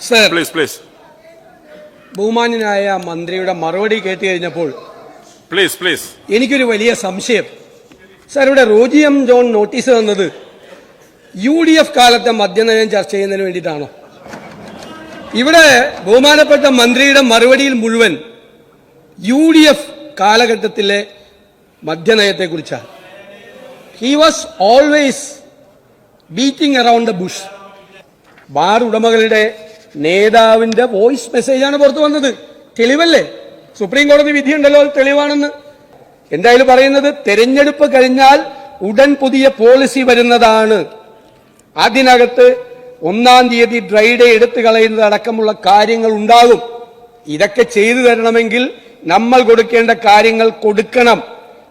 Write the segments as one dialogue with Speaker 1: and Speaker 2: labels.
Speaker 1: Sir
Speaker 2: please please
Speaker 1: ബഹുമാന്യനായ മന്ത്രിയുടെ മറുപടി കേട്ട് കഴിഞ്ഞപ്പോൾ
Speaker 2: പ്ലീസ് പ്ലീസ്
Speaker 1: എനിക്കൊരു വലിയ സംശയം. സാർ ഇവിടെ റോജി എം ജോൺ നോട്ടീസ് തന്നത് യു ഡി എഫ് കാലത്തെ മദ്യനയം ചർച്ച ചെയ്യുന്നതിന് വേണ്ടിയിട്ടാണോ? ഇവിടെ ബഹുമാനപ്പെട്ട മന്ത്രിയുടെ മറുപടിയിൽ മുഴുവൻ യു ഡി എഫ് കാലഘട്ടത്തിലെ മദ്യനയത്തെക്കുറിച്ചാണ്. He was always beating around the bush bar ഉടമകളുടെ നേതാവിന്റെ വോയിസ് മെസ്സേജാണ് പുറത്തു വന്നത്. തെളിവല്ലേ? സുപ്രീം കോടതി വിധിയുണ്ടല്ലോ തെളിവാണെന്ന്. എന്തായാലും പറയുന്നത് തെരഞ്ഞെടുപ്പ് കഴിഞ്ഞാൽ ഉടൻ പുതിയ പോളിസി വരുന്നതാണ്. അതിനകത്ത് ഒന്നാം തീയതി ഡ്രൈഡേ എടുത്തു കളയുന്നത് അടക്കമുള്ള കാര്യങ്ങൾ ഉണ്ടാകും. ഇതൊക്കെ ചെയ്തു തരണമെങ്കിൽ നമ്മൾ കൊടുക്കേണ്ട കാര്യങ്ങൾ കൊടുക്കണം.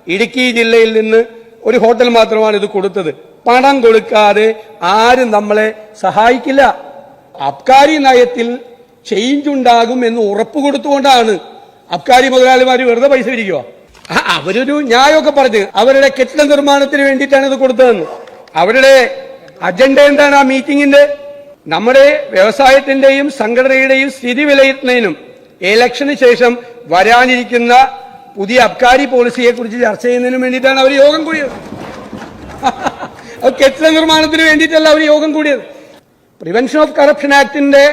Speaker 1: ഇടുക്കി ജില്ലയിൽ നിന്ന് ഒരു ഹോട്ടൽ മാത്രമാണ് ഇത് കൊടുത്തത്. പണം കൊടുക്കാതെ ആരും നമ്മളെ സഹായിക്കില്ല. അബ്കാരി നയത്തിൽ ചേഞ്ച് ഉണ്ടാകും എന്ന് ഉറപ്പ് കൊടുത്തുകൊണ്ടാണ് അബ്കാരി മുതലാളിമാർ വെറുതെ പൈസ പിരിക്കുക. അവരൊരു ന്യായമൊക്കെ പറഞ്ഞ് അവരുടെ കെട്ടിട നിർമ്മാണത്തിന് വേണ്ടിയിട്ടാണ് ഇത് കൊടുത്തതെന്ന്. അവരുടെ അജണ്ട എന്താണ് ആ മീറ്റിംഗിന്റെ നമ്മുടെ വ്യവസായത്തിന്റെയും സംഘടനയുടെയും സ്ഥിതി വിലയിരുത്തുന്നതിനും ഇലക്ഷന് ശേഷം വരാനിരിക്കുന്ന പുതിയ അബ്കാരി പോളിസിയെ കുറിച്ച് ചർച്ച ചെയ്യുന്നതിനും വേണ്ടിയിട്ടാണ് അവർ യോഗം കൂടിയത്. കെട്ടിട നിർമ്മാണത്തിന് വേണ്ടിയിട്ടല്ല അവർ യോഗം കൂടിയത്. പ്രിവെൻഷൻ ഓഫ് കറപ്ഷൻ ആക്ടിന്റെ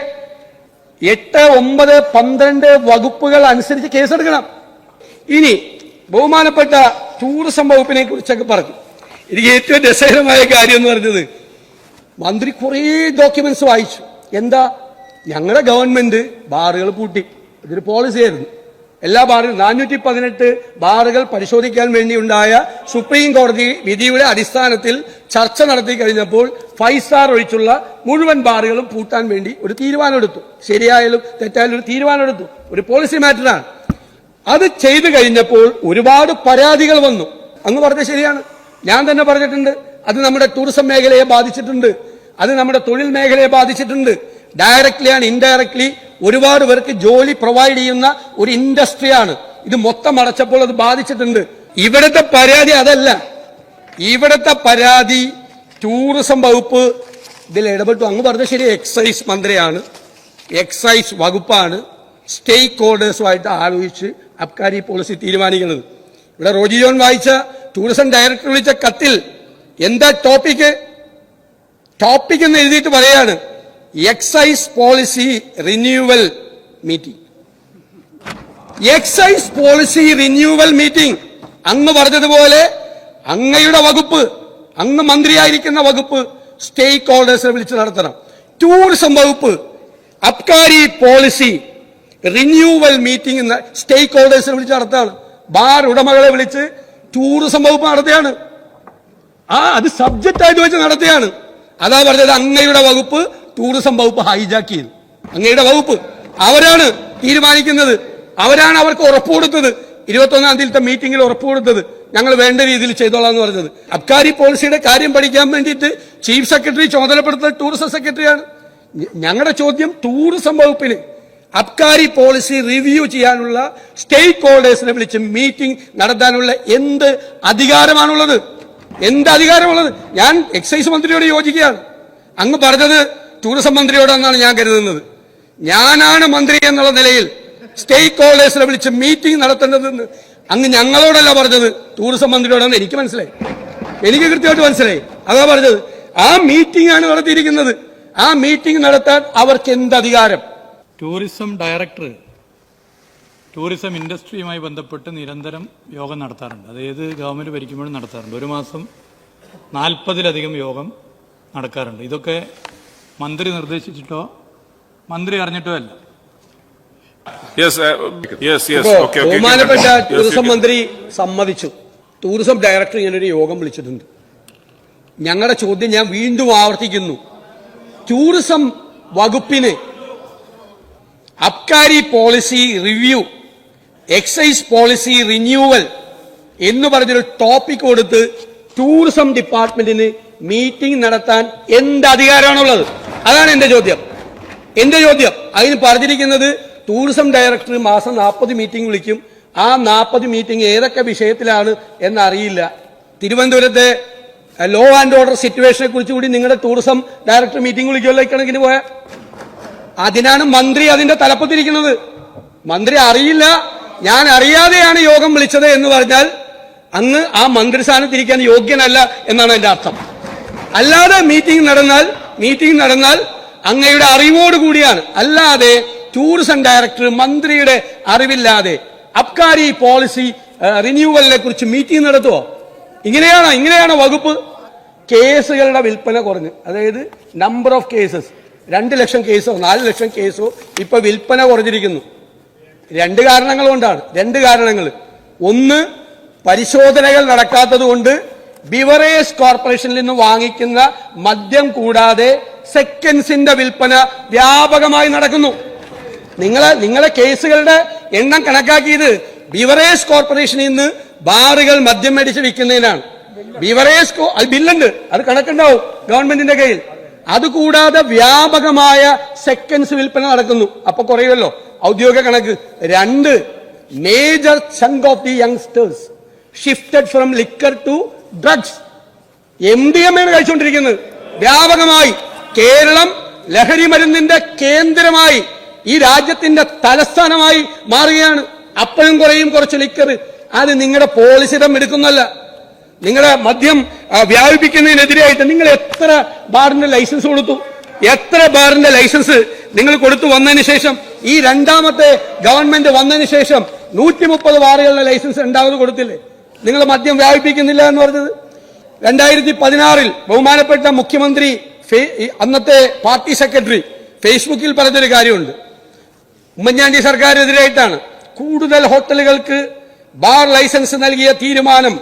Speaker 1: എട്ട് ഒമ്പത് പന്ത്രണ്ട് വകുപ്പുകൾ അനുസരിച്ച് കേസെടുക്കണം. ഇനി ബഹുമാനപ്പെട്ട ടൂറിസം വകുപ്പിനെ കുറിച്ചൊക്കെ പറഞ്ഞു. എനിക്ക് ഏറ്റവും രസകരമായ കാര്യം എന്ന് പറഞ്ഞത് മന്ത്രി കുറെ ഡോക്യുമെന്റ്സ് വായിച്ചു. എന്താ? ഞങ്ങളുടെ ഗവൺമെന്റ് ബാറുകൾ പൂട്ടി. ഇതൊരു പോളിസിയായിരുന്നു എല്ലാ ബാറുകളും നാനൂറ്റി പതിനെട്ട് ബാറുകൾ പരിശോധിക്കാൻ വേണ്ടിയുണ്ടായ സുപ്രീം കോടതി വിധിയുടെ അടിസ്ഥാനത്തിൽ ചർച്ച നടത്തി കഴിഞ്ഞപ്പോൾ ഫൈവ് സ്റ്റാർ ഒഴിച്ചുള്ള മുഴുവൻ ബാറുകളും പൂട്ടാൻ വേണ്ടി ഒരു തീരുമാനമെടുത്തു. ശരിയായാലും തെറ്റായാലും ഒരു തീരുമാനമെടുത്തു. ഒരു പോളിസി മാറ്ററാണ്. അത് ചെയ്തു കഴിഞ്ഞപ്പോൾ ഒരുപാട് പരാതികൾ വന്നു. അങ്ങ് പറഞ്ഞ ശരിയാണ്. ഞാൻ തന്നെ പറഞ്ഞിട്ടുണ്ട്. അത് നമ്മുടെ ടൂറിസം മേഖലയെ ബാധിച്ചിട്ടുണ്ട്. അത് നമ്മുടെ തൊഴിൽ മേഖലയെ ബാധിച്ചിട്ടുണ്ട്. ഡയറക്ട്ലി ആണ് ഇൻഡയറക്ട്ലി ഒരുപാട് പേർക്ക് ജോലി പ്രൊവൈഡ് ചെയ്യുന്ന ഒരു ഇൻഡസ്ട്രിയാണ് ഇത് മൊത്തം അടച്ചപ്പോൾ അത് ബാധിച്ചിട്ടുണ്ട്. ഇവിടുത്തെ പരാതി അതല്ല. ഇവിടുത്തെ പരാതി ടൂറിസം വകുപ്പ് ഇതിൽ ഇടപെട്ടു. അങ്ങ് പറഞ്ഞ ശരി എക്സൈസ് മന്ത്രിയാണ്. എക്സൈസ് വകുപ്പാണ് സ്റ്റേക്ക് ഹോൾഡേഴ്സുമായിട്ട് ആലോചിച്ച് അബ്കാരി പോളിസി തീരുമാനിക്കുന്നത്. ഇവിടെ റോജി ജോൺ വായിച്ച ടൂറിസം ഡയറക്ടർ വിളിച്ച കത്തിൽ എന്താ ടോപ്പിക്ക് ടോപ്പിക് എന്ന് എഴുതിയിട്ട് പറയാണ് excise policy renewal meeting excise policy renewal meeting അങ്ങ് പറഞ്ഞതുപോലെ അങ്ങയുടെ വകുപ്പ് അങ്ങ് മന്ത്രിയായിരിക്കുന്ന വകുപ്പ് സ്റ്റേക്ക് ഹോൾഡേഴ്സിനെ വിളിച്ച് നടത്തണം. ടൂറിസം വകുപ്പ് അബ്കാരി പോളിസി റിന്യൂവൽ മീറ്റിംഗ് സ്റ്റേക്ക് ഹോൾഡേഴ്സിനെ വിളിച്ച് നടത്താണ് ബാർ ഉടമകളെ വിളിച്ച് ടൂറിസം വകുപ്പ് നടത്തുകയാണ്. ആ അത് സബ്ജക്റ്റ് ആയിട്ട് വെച്ച് നടത്തുകയാണ്. അതാ പറഞ്ഞത് അങ്ങയുടെ വകുപ്പ് ടൂറിസം വകുപ്പ് ഹൈജാക്ക് ചെയ്തു. അങ്ങയുടെ വകുപ്പ്. അവരാണ് തീരുമാനിക്കുന്നത്. അവരാണ് അവർക്ക് ഉറപ്പ് കൊടുത്തത്. ഇരുപത്തൊന്നാം തീയതിയിലത്തെ മീറ്റിംഗിൽ ഉറപ്പ് കൊടുത്തത് ഞങ്ങൾ വേണ്ട രീതിയിൽ ചെയ്തോളാം എന്ന് പറഞ്ഞത്. അബ്കാരി പോളിസിയുടെ കാര്യം പഠിക്കാൻ വേണ്ടിയിട്ട് ചീഫ് സെക്രട്ടറി ചുമതലപ്പെടുത്തുന്നത് ടൂറിസം സെക്രട്ടറിയാണ്. ഞങ്ങളുടെ ചോദ്യം ടൂറിസം വകുപ്പിന്. അബ്കാരി പോളിസി റിവ്യൂ ചെയ്യാനുള്ള സ്റ്റേക്ക് ഹോൾഡേഴ്സിനെ വിളിച്ച് മീറ്റിംഗ് നടത്താനുള്ള എന്ത് അധികാരമാണുള്ളത്? എന്ത് അധികാരമുള്ളത്? ഞാൻ എക്സൈസ് മന്ത്രിയോട് യോജിക്കുകയാണ്. അങ്ങ് പറഞ്ഞത് ടൂറിസം മന്ത്രിയോടാണെന്നാണ് ഞാൻ കരുതുന്നത്. ഞാനാണ് മന്ത്രി എന്നുള്ള നിലയിൽ സ്റ്റേക്ക് ഹോൾഡേഴ്സിനെ വിളിച്ച് മീറ്റിംഗ് നടത്തേണ്ടതെന്ന് അങ്ങ് ഞങ്ങളോടല്ല പറഞ്ഞത്. ടൂറിസം മന്ത്രിയോടാണ് എനിക്ക് മനസ്സിലായി. എനിക്ക് കൃത്യമായിട്ട് മനസ്സിലായി. അതാ പറഞ്ഞത്. ആ മീറ്റിംഗ് ആണ് നടത്തിയിരിക്കുന്നത്. ആ മീറ്റിംഗ് നടത്താൻ അവർക്ക് എന്ത് അധികാരം?
Speaker 3: ടൂറിസം ഡയറക്ടർ ടൂറിസം ഇൻഡസ്ട്രിയുമായി ബന്ധപ്പെട്ട് നിരന്തരം യോഗം നടത്താറുണ്ട്. അതായത് ഗവൺമെന്റ് ഭരിക്കുമ്പോഴും നടത്താറുണ്ട്. ഒരു മാസം നാൽപ്പതിലധികം യോഗം നടക്കാറുണ്ട്. ഇതൊക്കെ മന്ത്രി നിർദ്ദേശിച്ചിട്ടോ മന്ത്രി അറിഞ്ഞിട്ടോ അല്ല.
Speaker 1: ബഹുമാനപ്പെട്ട ടൂറിസം മന്ത്രി സമ്മതിച്ചു. ടൂറിസം ഡയറക്ടർ ഇങ്ങനൊരു ഒരു യോഗം വിളിച്ചിട്ടുണ്ട്. ഞങ്ങളുടെ ചോദ്യം ഞാൻ വീണ്ടും ആവർത്തിക്കുന്നു. ടൂറിസം വകുപ്പിന് abkari policy review excise policy renewal എന്ന് പറഞ്ഞൊരു ടോപ്പിക് കൊടുത്ത് ടൂറിസം ഡിപ്പാർട്ട്മെന്റിന് മീറ്റിംഗ് നടത്താൻ എന്ത് അധികാരമാണുള്ളത്? അതാണ് എന്റെ ചോദ്യം. എന്റെ ചോദ്യം. അതിന് പറഞ്ഞിരിക്കുന്നത് ടൂറിസം ഡയറക്ടർ മാസം നാൽപ്പത് മീറ്റിംഗ് വിളിക്കും. ആ നാൽപ്പത് മീറ്റിംഗ് ഏതൊക്കെ വിഷയത്തിലാണ് എന്നറിയില്ല. തിരുവനന്തപുരത്തെ ലോ ആൻഡ് ഓർഡർ സിറ്റുവേഷനെ കുറിച്ച് കൂടി നിങ്ങളുടെ ടൂറിസം ഡയറക്ടർ മീറ്റിംഗ് വിളിക്കുമല്ലോ പോയ. പോയാൽ അതിനാണ് മന്ത്രി അതിന്റെ തലപ്പത്തിരിക്കുന്നത്. മന്ത്രി അറിയില്ല. ഞാൻ അറിയാതെയാണ് യോഗം വിളിച്ചത് എന്ന് പറഞ്ഞാൽ അങ്ങ് ആ മന്ത്രിസ്ഥാനത്തിരിക്കാൻ യോഗ്യനല്ല എന്നാണ് എന്റെ അർത്ഥം. അല്ലാതെ മീറ്റിംഗ് നടന്നാൽ മീറ്റിംഗ് നടന്നാൽ അങ്ങയുടെ അറിവോടുകൂടിയാണ് അല്ലാതെ ടൂറിസം ഡയറക്ടർ മന്ത്രിയുടെ അറിവില്ലാതെ അബ്കാരി പോളിസി റിന്യൂവലിനെ കുറിച്ച് മീറ്റിംഗ് നടത്തുമോ ഇങ്ങനെയാണോ ഇങ്ങനെയാണോ വകുപ്പ്? കേസുകളുടെ വിൽപ്പന കുറഞ്ഞു. അതായത് നമ്പർ ഓഫ് കേസസ് രണ്ട് ലക്ഷം കേസോ നാല് ലക്ഷം കേസോ ഇപ്പൊ വിൽപ്പന കുറഞ്ഞിരിക്കുന്നു. രണ്ട് കാരണങ്ങൾ കൊണ്ടാണ്. രണ്ട് കാരണങ്ങൾ. ഒന്ന് പരിശോധനകൾ നടക്കാത്തത് കൊണ്ട് ബിവറേജ് കോർപ്പറേഷനിൽ നിന്ന് വാങ്ങിക്കുന്ന മദ്യം കൂടാതെ സെക്കൻഡ്സിന്റെ വിൽപ്പന വ്യാപകമായി നടക്കുന്നു. നിങ്ങളെ നിങ്ങളെ കേസുകളുടെ എണ്ണം കണക്കാക്കിയത് ബിവറേജ് കോർപ്പറേഷനിൽ നിന്ന് ബാറുകൾ മദ്യം മേടിച്ച് വിൽക്കുന്നതിനാണ്. ബിവറേജ് അത് ബില്ലുണ്ട്. അത് കണക്കുണ്ടാവും ഗവൺമെന്റിന്റെ കയ്യിൽ. അതുകൂടാതെ വ്യാപകമായ സെക്കൻഡ്സ് വിൽപ്പന നടക്കുന്നു. അപ്പൊ കുറയുമല്ലോ. ഔദ്യോഗിക കണക്ക്. രണ്ട് major chunk of the youngsters shifted from liquor to drugs M D M ആണ് കഴിച്ചുകൊണ്ടിരിക്കുന്നത്. വ്യാപകമായി. കേരളം ലഹരി മരുന്നിന്റെ കേന്ദ്രമായി. ഈ രാജ്യത്തിന്റെ തലസ്ഥാനമായി മാറുകയാണ്. അപ്പോഴും കുറയും കുറച്ച് ലിക്കർ അത് നിങ്ങളുടെ പോളിസിടം എടുക്കുന്നല്ല നിങ്ങളെ മദ്യം വ്യാപിപ്പിക്കുന്നതിനെതിരെയായിട്ട് നിങ്ങൾ എത്ര ബാറിന്റെ ലൈസൻസ് കൊടുത്തു? എത്ര ബാറിന്റെ ലൈസൻസ് നിങ്ങൾ കൊടുത്തു വന്നതിന് ശേഷം? ഈ രണ്ടാമത്തെ ഗവൺമെന്റ് വന്നതിന് ശേഷം നൂറ്റി മുപ്പത് ബാറുകളുടെ ലൈസൻസ് രണ്ടാമത് കൊടുത്തില്ലേ? നിങ്ങൾ മദ്യം വ്യാപിപ്പിക്കുന്നില്ല എന്ന് പറഞ്ഞത്. രണ്ടായിരത്തി പതിനാറിൽ ബഹുമാനപ്പെട്ട മുഖ്യമന്ത്രി അന്നത്തെ പാർട്ടി സെക്രട്ടറി ഫേസ്ബുക്കിൽ പറഞ്ഞൊരു കാര്യമുണ്ട്. ഉമ്മൻചാണ്ടി സർക്കാരിനെതിരായിട്ടാണ് കൂടുതൽ ഹോട്ടലുകൾക്ക് ബാർ ലൈസൻസ് നൽകിയ തീരുമാനം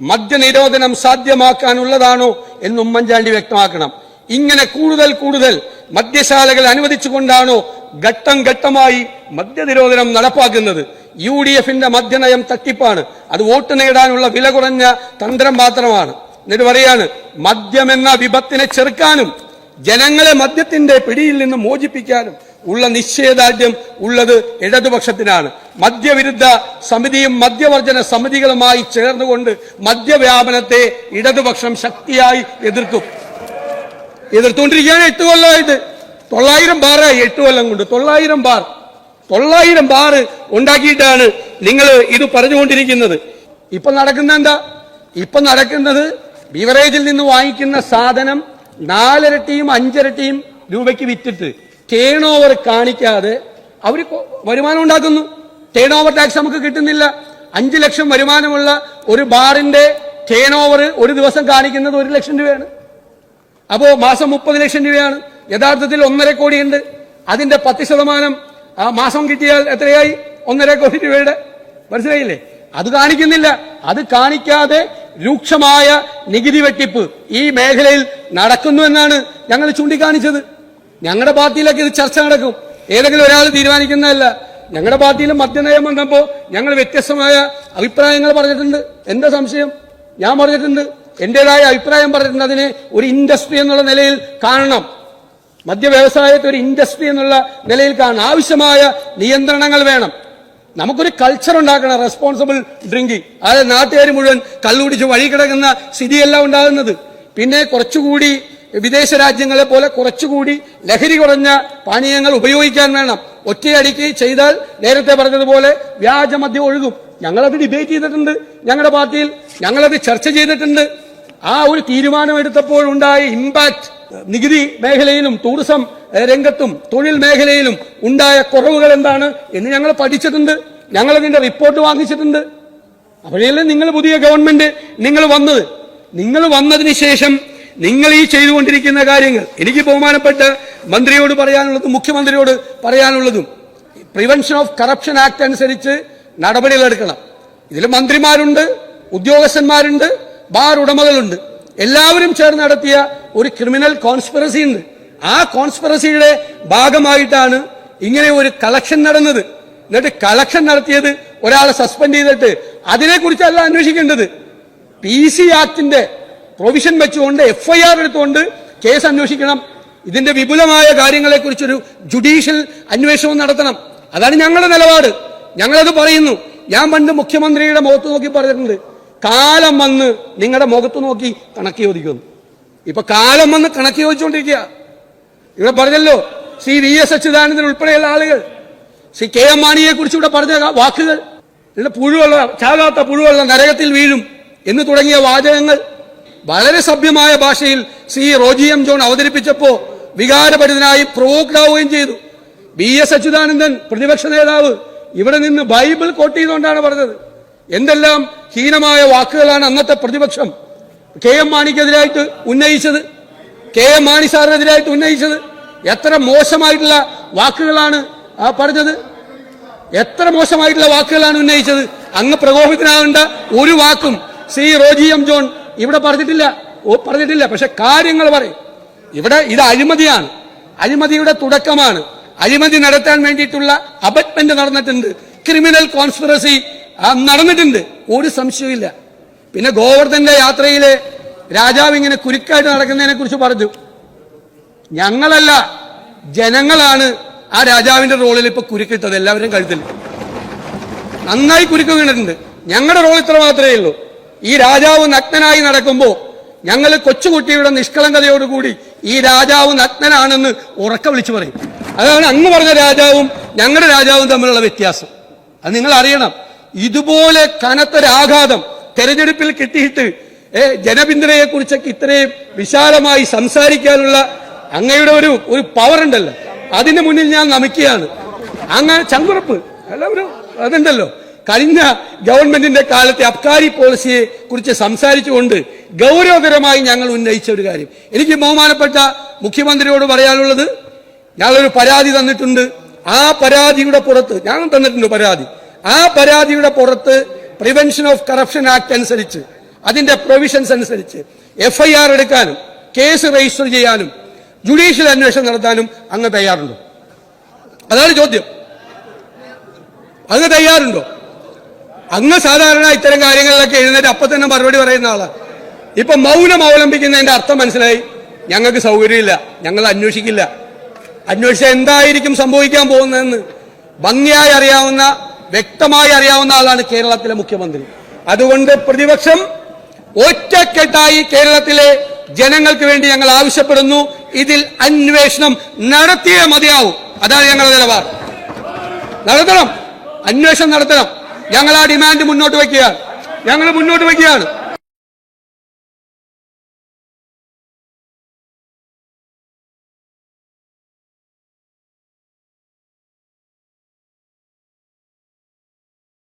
Speaker 1: മദ്യനിരോധനം സാധ്യമാക്കാനുള്ളതാണോ എന്ന് ഉമ്മൻചാണ്ടി വ്യക്തമാക്കണം. ഇങ്ങനെ കൂടുതൽ കൂടുതൽ മദ്യശാലകൾ അനുവദിച്ചുകൊണ്ടാണോ ഘട്ടം ഘട്ടമായി മദ്യനിരോധനം നടപ്പാക്കുന്നത്. യു ഡി എഫിന്റെ മദ്യനയം തട്ടിപ്പാണ്. അത് വോട്ട് നേടാനുള്ള വില കുറഞ്ഞ തന്ത്രം മാത്രമാണ്. എന്നിട്ട് പറയാണ് മദ്യമെന്ന വിപത്തിനെ ചെറുക്കാനും ജനങ്ങളെ മദ്യത്തിന്റെ പിടിയിൽ നിന്ന് മോചിപ്പിക്കാനും ഉള്ള നിശ്ചയദാർഢ്യം ഉള്ളത് ഇടതുപക്ഷത്തിനാണ്. മദ്യവിരുദ്ധ സമിതിയും മദ്യവർജന സമിതികളുമായി ചേർന്നുകൊണ്ട് മദ്യവ്യാപനത്തെ ഇടതുപക്ഷം ശക്തിയായി എതിർക്കും. എതിർത്തുകൊണ്ടിരിക്കുകയാണ് എട്ട് കൊല്ലമായിട്ട് തൊള്ളായിരം ബാറായി എട്ട് കൊല്ലം കൊണ്ട്. തൊള്ളായിരം ബാർ. തൊള്ളായിരം ബാർ ഉണ്ടാക്കിയിട്ടാണ് നിങ്ങൾ ഇത് പറഞ്ഞുകൊണ്ടിരിക്കുന്നത്. ഇപ്പൊ നടക്കുന്ന എന്താ? ഇപ്പൊ നടക്കുന്നത് ബിവറേജിൽ നിന്ന് വാങ്ങിക്കുന്ന സാധനം നാലരട്ടിയും അഞ്ചരട്ടിയും രൂപയ്ക്ക് വിറ്റിട്ട് ടേൺ ഓവർ കാണിക്കാതെ അവർ വരുമാനം ഉണ്ടാക്കുന്നു. ടേൺ ഓവർ ടാക്സ് നമുക്ക് കിട്ടുന്നില്ല. അഞ്ച് ലക്ഷം വരുമാനമുള്ള ഒരു ബാറിന്റെ ടേൺ ഓവർ ഒരു ദിവസം കാണിക്കുന്നത് ഒരു ലക്ഷം രൂപയാണ്. അപ്പോ മാസം മുപ്പത് ലക്ഷം രൂപയാണ്. യഥാർത്ഥത്തിൽ ഒന്നര കോടിയുണ്ട്. അതിന്റെ പത്ത് ശതമാനം മാസം കിട്ടിയാൽ എത്രയായി? ഒന്നര കോടി രൂപയുടെ. മനസ്സിലായില്ലേ? അത് കാണിക്കുന്നില്ല. അത് കാണിക്കാതെ രൂക്ഷമായ നികുതി വെട്ടിപ്പ് ഈ മേഖലയിൽ നടക്കുന്നു എന്നാണ് ഞങ്ങൾ ചൂണ്ടിക്കാണിച്ചത്. ഞങ്ങളുടെ പാർട്ടിയിലേക്ക് ഇത് ചർച്ച നടക്കും. ഏതെങ്കിലും ഒരാൾ തീരുമാനിക്കുന്നതല്ല. ഞങ്ങളുടെ പാർട്ടിയിൽ മദ്യനയം വന്നപ്പോൾ ഞങ്ങൾ വ്യത്യസ്തമായ അഭിപ്രായങ്ങൾ പറഞ്ഞിട്ടുണ്ട്. എന്താ സംശയം? ഞാൻ പറഞ്ഞിട്ടുണ്ട്. എന്റേതായ അഭിപ്രായം പറഞ്ഞിട്ടുണ്ട്. അതിനെ ഒരു ഇൻഡസ്ട്രി എന്നുള്ള നിലയിൽ കാണണം. മദ്യ വ്യവസായത്തെ ഒരു ഇൻഡസ്ട്രി എന്നുള്ള നിലയിൽ കാണണം. ആവശ്യമായ നിയന്ത്രണങ്ങൾ വേണം. നമുക്കൊരു കൾച്ചർ ഉണ്ടാക്കണം. റെസ്പോൺസിബിൾ ഡ്രിങ്കിങ് അതായത് നാട്ടുകാർ മുഴുവൻ കള്ളുപിടിച്ച് വഴി കിടക്കുന്ന സ്ഥിതിയല്ല ഉണ്ടാകുന്നത്. പിന്നെ കുറച്ചുകൂടി വിദേശ രാജ്യങ്ങളെ പോലെ കുറച്ചുകൂടി ലഹരി കുറഞ്ഞ പാനീയങ്ങൾ ഉപയോഗിക്കാൻ വേണം. ഒറ്റയടിക്ക് ചെയ്താൽ നേരത്തെ പറഞ്ഞതുപോലെ വ്യാജമദ്യം ഒഴുകും. ഞങ്ങളത് ഡിബേറ്റ് ചെയ്തിട്ടുണ്ട്. ഞങ്ങളുടെ പാർട്ടിയിൽ ഞങ്ങളത് ചർച്ച ചെയ്തിട്ടുണ്ട്. ആ ഒരു തീരുമാനമെടുത്തപ്പോഴുണ്ടായ ഇമ്പാക്ട് നികുതി മേഖലയിലും ടൂറിസം രംഗത്തും തൊഴിൽ മേഖലയിലും ഉണ്ടായ കുറവുകൾ എന്താണ് എന്ന് ഞങ്ങൾ പഠിച്ചിട്ടുണ്ട്. ഞങ്ങൾ അതിന്റെ റിപ്പോർട്ട് വാങ്ങിച്ചിട്ടുണ്ട്. അപ്പോഴല്ലേ നിങ്ങൾ പുതിയ ഗവൺമെന്റ് നിങ്ങൾ വന്നത്. നിങ്ങൾ വന്നതിന് ശേഷം നിങ്ങൾ ഈ ചെയ്തുകൊണ്ടിരിക്കുന്ന കാര്യങ്ങൾ എനിക്ക് ബഹുമാനപ്പെട്ട മന്ത്രിയോട് പറയാനുള്ളതും മുഖ്യമന്ത്രിയോട് പറയാനുള്ളതും പ്രിവെൻഷൻ ഓഫ് കറപ്ഷൻ ആക്ട് അനുസരിച്ച് നടപടികൾ എടുക്കണം. ഇതിൽ മന്ത്രിമാരുണ്ട് ഉദ്യോഗസ്ഥന്മാരുണ്ട് ബാർ ഉടമകളുണ്ട്. എല്ലാവരും ചേർന്ന് നടത്തിയ ഒരു ക്രിമിനൽ കോൺസ്പിറസി ഉണ്ട്. ആ കോൺസ്പിറസിയുടെ ഭാഗമായിട്ടാണ് ഇങ്ങനെ ഒരു കളക്ഷൻ നടന്നത്. എന്നിട്ട് കളക്ഷൻ നടത്തിയത് ഒരാളെ സസ്പെൻഡ് ചെയ്തിട്ട് അതിനെക്കുറിച്ചല്ല അന്വേഷിക്കേണ്ടത്. പി സി ആക്ടിന്റെ പ്രൊവിഷൻ വെച്ചുകൊണ്ട് എഫ്ഐആർ എടുത്തുകൊണ്ട് കേസ് അന്വേഷിക്കണം. ഇതിന്റെ വിപുലമായ കാര്യങ്ങളെക്കുറിച്ചൊരു ജുഡീഷ്യൽ അന്വേഷണം നടത്തണം. അതാണ് ഞങ്ങളുടെ നിലപാട്. ഞങ്ങളത് പറയുന്നു. ഞാൻ പണ്ട് മുഖ്യമന്ത്രിയുടെ മുഖത്ത് നോക്കി പറഞ്ഞിട്ടുണ്ട്. കാലം വന്ന് നിങ്ങളുടെ മുഖത്ത് നോക്കി കണക്ക് ചോദിക്കുന്നു. ഇപ്പൊ കാലം വന്ന് കണക്ക് ചോദിച്ചുകൊണ്ടിരിക്കുക ഇവിടെ പറഞ്ഞല്ലോ ശ്രീ വി എസ് അച്യുതാനന്ദൻ ഉൾപ്പെടെയുള്ള ആളുകൾ. ശ്രീ കെ എം മാണിയെ കുറിച്ച് ഇവിടെ പറഞ്ഞ വാക്കുകൾ. പുഴുവെള്ള ചാകാത്ത പുഴുവെള്ള നരകത്തിൽ വീഴും എന്ന് തുടങ്ങിയ വാചകങ്ങൾ വളരെ സഭ്യമായ ഭാഷയിൽ സി റോജി എം ജോൺ അവതരിപ്പിച്ചപ്പോ വികാരപരിതനായി പ്രൊവോക്ഡ് ആവുകയും ചെയ്തു. ബി എസ് അച്യുതാനന്ദൻ പ്രതിപക്ഷ നേതാവ് ഇവിടെ നിന്ന് ബൈബിൾ കോട്ട് ചെയ്തുകൊണ്ടാണ് പറഞ്ഞത്. എന്തെല്ലാം ഹീനമായ വാക്കുകളാണ് അന്നത്തെ പ്രതിപക്ഷം കെ എം മാണിക്കെതിരായിട്ട് ഉന്നയിച്ചത്? കെ എം മാണി സാറിനെതിരായിട്ട് ഉന്നയിച്ചത്? എത്ര മോശമായിട്ടുള്ള വാക്കുകളാണ് ആ പറഞ്ഞത്? എത്ര മോശമായിട്ടുള്ള വാക്കുകളാണ് ഉന്നയിച്ചത്? അങ്ങ് പ്രകോപിതനാകേണ്ട ഒരു വാക്കും സി റോജി എം ജോൺ ഇവിടെ പറഞ്ഞിട്ടില്ല. പറഞ്ഞിട്ടില്ല. പക്ഷെ കാര്യങ്ങൾ പറയും. ഇവിടെ ഇത് അഴിമതിയാണ്. അഴിമതിയുടെ തുടക്കമാണ്. അഴിമതി നടത്താൻ വേണ്ടിയിട്ടുള്ള അബറ്റ്മെന്റ് നടന്നിട്ടുണ്ട്. ക്രിമിനൽ കോൺസ്പിറസി നടന്നിട്ടുണ്ട്. ഒരു സംശയമില്ല പിന്നെ ഗോവർദ്ധന്റെ യാത്രയിലെ രാജാവ് ഇങ്ങനെ കുരുക്കായിട്ട് നടക്കുന്നതിനെ കുറിച്ച് പറഞ്ഞു. ഞങ്ങളല്ല ജനങ്ങളാണ് ആ രാജാവിന്റെ റോളിൽ ഇപ്പൊ കുരുക്കിട്ടത്. എല്ലാവരും കഴുത്തിൽ. നന്നായി കുരുക്ക് വീണിട്ടുണ്ട്. ഞങ്ങളുടെ റോൾ ഇത്ര മാത്രമേ ഉള്ളൂ. ഈ രാജാവ് നഗ്നനായി നടക്കുമ്പോ ഞങ്ങൾ കൊച്ചുകുട്ടിയുടെ നിഷ്കളങ്കതയോടുകൂടി ഈ രാജാവ് നഗ്നനാണെന്ന് ഉറക്ക വിളിച്ചു പറയും. അതാണ് അങ്ങ് പറഞ്ഞ രാജാവും ഞങ്ങളുടെ രാജാവും തമ്മിലുള്ള വ്യത്യാസം. അത് നിങ്ങൾ അറിയണം ഇതുപോലെ കനത്തൊരാഘാതം തെരഞ്ഞെടുപ്പിൽ കിട്ടിയിട്ട് ജനപിന്തുണയെ കുറിച്ചൊക്കെ ഇത്രയും വിശാലമായി സംസാരിക്കാനുള്ള അങ്ങയുടെ ഒരു ഒരു പവർ ഉണ്ടല്ലോ. അതിന് മുന്നിൽ ഞാൻ നമിക്കുകയാണ്. അങ്ങനെ ചങ്കുറപ്പ്. എല്ലാവരും അതുണ്ടല്ലോ. കഴിഞ്ഞ ഗവൺമെന്റിന്റെ കാലത്തെ അബ്കാരി പോളിസിയെ കുറിച്ച് സംസാരിച്ചുകൊണ്ട് ഗൗരവകരമായി ഞങ്ങൾ ഉന്നയിച്ച ഒരു കാര്യം. എനിക്ക് ബഹുമാനപ്പെട്ട മുഖ്യമന്ത്രിയോട് പറയാനുള്ളത് ഞങ്ങളൊരു പരാതി തന്നിട്ടുണ്ട്. ആ പരാതിയുടെ പുറത്ത് ഞാൻ തന്നിട്ടുണ്ട് പരാതി. ആ പരാതിയുടെ പുറത്ത് പ്രിവെൻഷൻ ഓഫ് കറപ്ഷൻ ആക്ട് അനുസരിച്ച് അതിന്റെ പ്രൊവിഷൻസ് അനുസരിച്ച് എഫ്ഐആർ എടുക്കാനും കേസ് രജിസ്റ്റർ ചെയ്യാനും ജുഡീഷ്യൽ അന്വേഷണം നടത്താനും അങ്ങ് തയ്യാറുണ്ടോ. അതാണ് ചോദ്യം. അങ്ങ് തയ്യാറുണ്ടോ? അങ്ങ് സാധാരണ ഇത്തരം കാര്യങ്ങളിലൊക്കെ എഴുന്നേറ്റ് അപ്പൊ തന്നെ മറുപടി പറയുന്ന ആളാണ് ഇപ്പൊ മൗനം അവലംബിക്കുന്നതിന്റെ അർത്ഥം മനസ്സിലായി. ഞങ്ങൾക്ക് സൗകര്യമില്ല. ഞങ്ങൾ അന്വേഷിക്കില്ല. അന്വേഷിച്ചാൽ എന്തായിരിക്കും സംഭവിക്കാൻ പോകുന്നതെന്ന് ഭംഗിയായി അറിയാവുന്ന വ്യക്തമായി അറിയാവുന്ന ആളാണ് കേരളത്തിലെ മുഖ്യമന്ത്രി. അതുകൊണ്ട് പ്രതിപക്ഷം ഒറ്റക്കെട്ടായി കേരളത്തിലെ ജനങ്ങൾക്ക് വേണ്ടി ഞങ്ങൾ ആവശ്യപ്പെടുന്നു. ഇതിൽ അന്വേഷണം നടത്തിയേ മതിയാവും. അതാണ് ഞങ്ങളുടെ നിലപാട്. നടത്തണം. അന്വേഷണം നടത്തണം. ഞങ്ങൾ ആ ഡിമാൻഡ് മുന്നോട്ട് വയ്ക്കുകയാണ് ഞങ്ങൾ മുന്നോട്ട് വയ്ക്കുകയാണ്